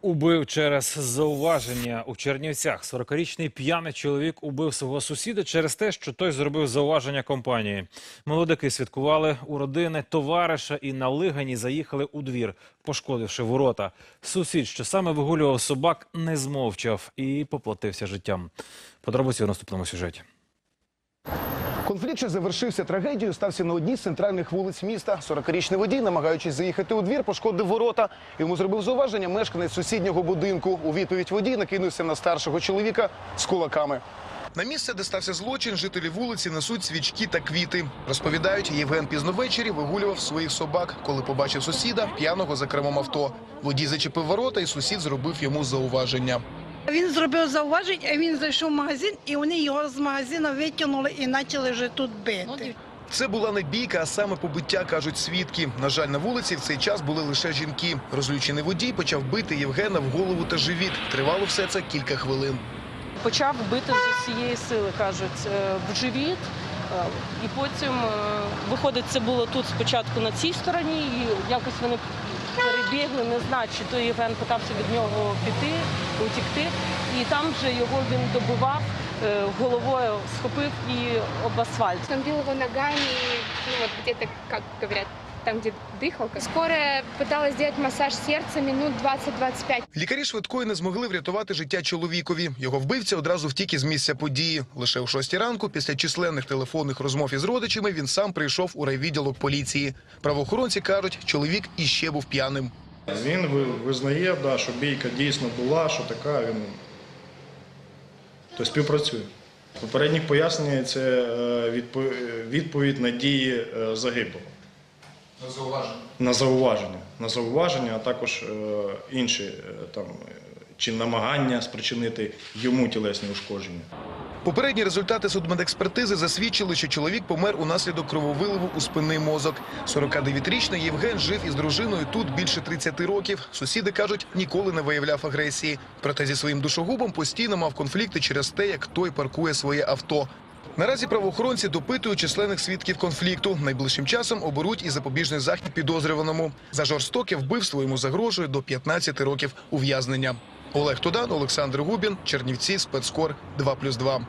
Убив через зауваження у Чернівцях. 40-річний п'яний чоловік убив свого сусіда через те, що той зробив зауваження компанії. Молодики святкували у родини товариша і на лигані заїхали у двір, пошкодивши ворота. Сусід, що саме вигулював собак, не змовчав і поплатився життям. Подробиці у наступному сюжеті. Конфлікт, що завершився трагедією, стався на одній з центральних вулиць міста. 40-річний водій, намагаючись заїхати у двір, пошкодив ворота. Йому зробив зауваження мешканець сусіднього будинку. У відповідь водій накинувся на старшого чоловіка з кулаками. На місце, де стався злочин, жителі вулиці несуть свічки та квіти. Розповідають, Євген пізно ввечері вигулював своїх собак, коли побачив сусіда п'яного за кермом авто. Водій зачепив ворота, і сусід зробив йому зауваження. Він зробив зауваження, а він зайшов в магазин, і вони його з магазину витягнули і почали вже тут бити. Це була не бійка, а саме побиття, кажуть свідки. На жаль, на вулиці в цей час були лише жінки. Розлючений водій почав бити Євгена в голову та живіт. Тривало все це кілька хвилин. почав бити з усієї сили, кажуть, е, в живіт. Е, І потім, е, виходить, це було тут спочатку на цій стороні, і якось вони перебігли, не знаю, чи той Євген питався від нього піти, утікти. І там вже його він добивав, е, головою схопив і об асфальт. Он бил его ногами, ну вот где-то, как говорят, там, где дыхалка. Скорая пыталась сделать массаж сердца минут 20-25. Лікарі швидкої не змогли врятувати життя чоловікові. Його вбивця одразу втік із місця події. Лише о 6 ранку, після численних телефонних розмов із родичами, він сам прийшов у райвідділок поліції. Правоохоронці кажуть, чоловік іще був п'яним. Він ви- визнає, да, що бійка дійсно була, що така він то співпрацює. Попередніх пояснення це е, відповідь на дії е, загиблого. На зауваження. На зауваження. На зауваження, а також е, інші е, там, чи намагання спричинити йому тілесні ушкодження. Попередні результати судмедекспертизи засвідчили, що чоловік помер унаслідок крововиливу у спинний мозок. 49-річний Євген жив із дружиною тут більше 30 років. Сусіди кажуть, ніколи не виявляв агресії. Проте зі своїм душогубом постійно мав конфлікти через те, як той паркує своє авто. Наразі правоохоронці допитують численних свідків конфлікту. Найближчим часом оберуть і запобіжний захід підозрюваному. За жорстоке вбивство йому загрожує до 15 років ув'язнення. Олег Тудан, Олександр Губін, Чернівці, спецкор 2+,2.